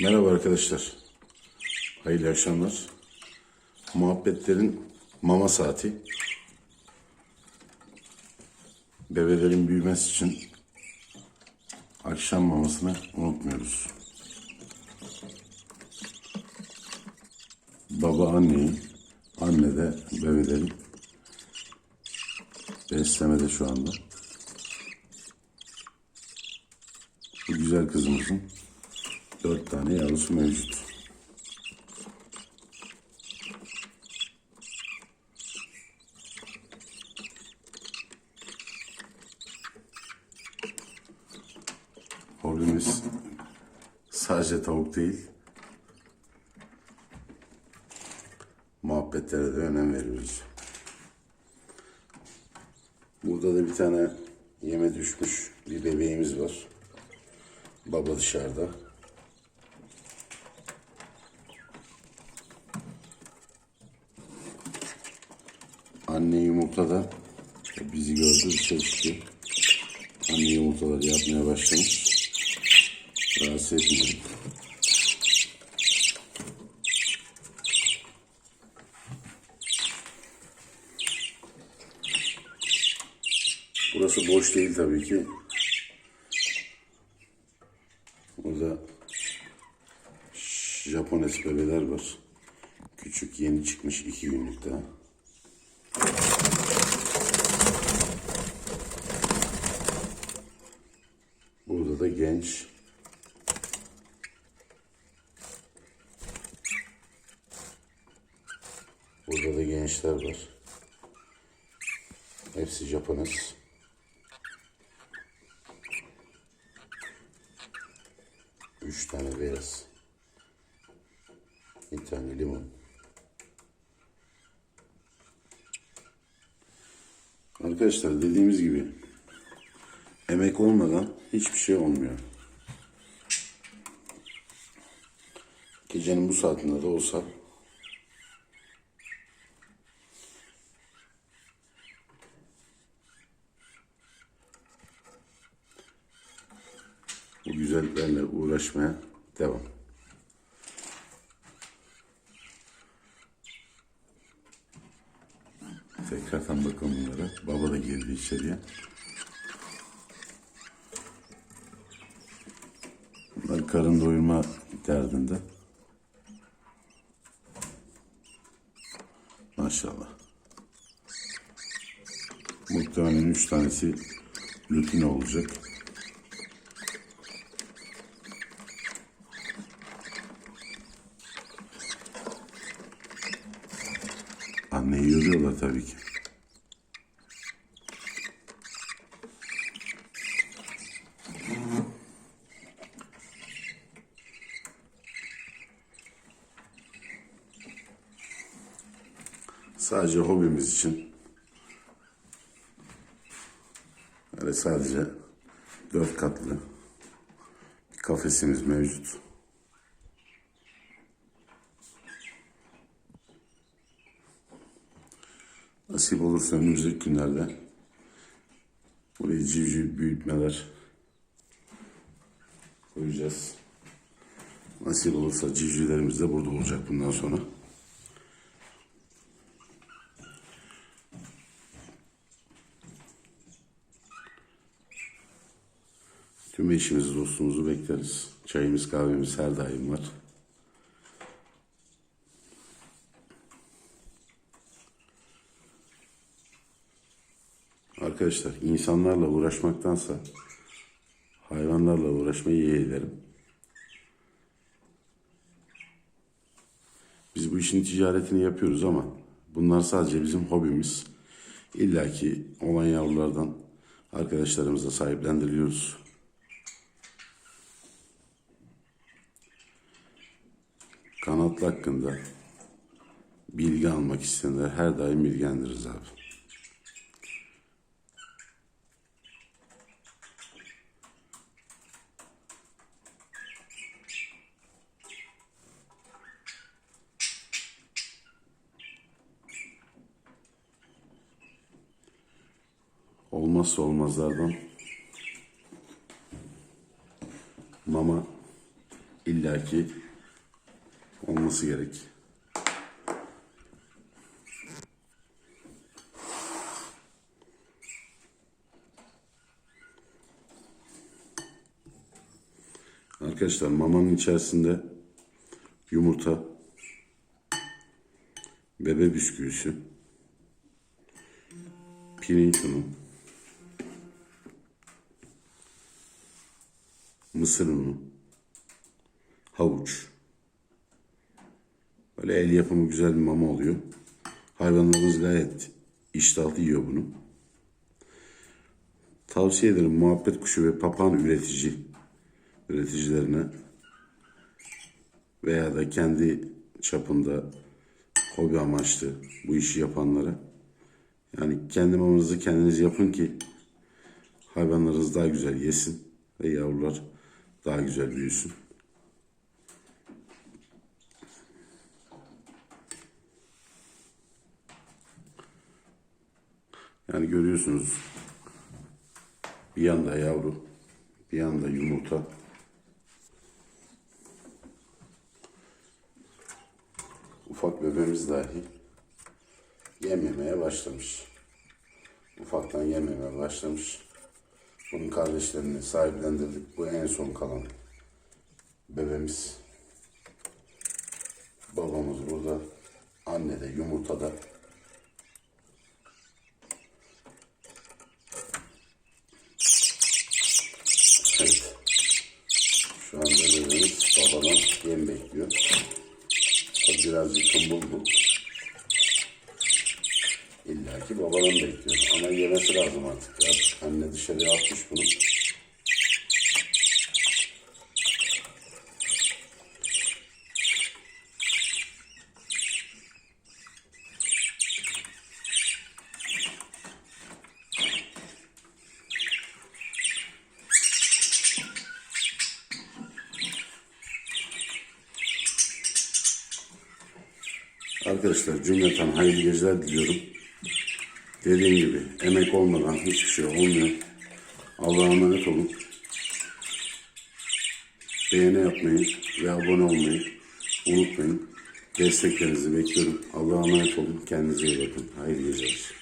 Merhaba arkadaşlar. Hayırlı akşamlar. Muhabbetlerin mama saati. Bebelerin büyümesi için akşam mamasını unutmuyoruz. Baba anneyi, anne de bebelerin beslemede şu anda. Bu güzel kızımızın dört tane yavrusu mevcut. Hobimiz sadece tavuk değil, muhabbetlere de önem veriyoruz. Burada da bir tane yeme düşmüş bir bebeğimiz var. Baba dışarıda. Anne yumurta da bizi gördü dışarı çıktı. Anne yumurtaları yapmaya başlamış. Rahatsız etmeyelim. Burası boş değil tabii ki. Burada Japones bebeler var. Küçük yeni çıkmış iki günlük daha. Burada da genç. Burada da gençler var. Hepsi Japones. Üç tane beyaz. Bir tane limon. Arkadaşlar dediğimiz gibi emek olmadan hiçbir şey olmuyor. Gecenin bu saatinde de olsa bu güzelliklerle uğraşmaya devam. Tekrardan bakalım bunlara. Baba da girdi içeriye. Bunlar karın doyurma derdinde. Maşallah. Muhtemelen üç tanesi lütine olacak. Anneyi yoruyorlar tabii ki. Sadece hobimiz için böyle sadece dört katlı bir kafesimiz mevcut. Nasip olursa önümüzdeki günlerde buraya civciv büyütmeler koyacağız. Nasip olursa civcivlerimiz de burada olacak bundan sonra. Tüm eşimizi, dostumuzu bekleriz. Çayımız, kahvemiz her daim var. Arkadaşlar insanlarla uğraşmaktansa hayvanlarla uğraşmayı yeğlerim. Biz bu işin ticaretini yapıyoruz ama bunlar sadece bizim hobimiz. İlla ki olan yavrulardan arkadaşlarımıza sahiplendiriliyoruz. Kanatlı hakkında bilgi almak isteyenler her daim bilgilendiririz abi. Olmazsa olmazlardan mama illaki olması gerek. Arkadaşlar mamanın içerisinde yumurta, bebe bisküvisi, pirinç unu, mısır unu, havuç. Böyle el yapımı güzel bir mama oluyor. Hayvanlarımız gayet iştahlı yiyor bunu. Tavsiye ederim muhabbet kuşu ve papağan üretici üreticilerine veya da kendi çapında hobi amaçlı bu işi yapanlara yani kendi mamanızı kendiniz yapın ki hayvanlarınız daha güzel yesin ve yavrular daha güzel büyüsün. Görüyorsunuz bir yanda yavru, bir yanda yumurta. Ufak bebeğimiz dahi yememeye başlamış. Ufaktan yememeye başlamış. Bunun kardeşlerini sahiplendirdik. Bu en son kalan bebeğimiz. Babamız burada. Anne de yumurtada. Evet. Şu anda bebeğimiz babadan yem bekliyor. Tabi birazcık tombul bu. İlla ki babadan bekliyor. Ama yemesi lazım artık. ya. Anne dışarıya atmış bunu. Arkadaşlar cümleten hayırlı geceler diliyorum. Dediğim gibi emek olmadan hiçbir şey olmuyor. Allah'a emanet olun. Beğeni yapmayı ve abone olmayı unutmayın. Desteklerinizi bekliyorum. Allah'a emanet olun. Kendinize iyi bakın. Hayırlı geceler.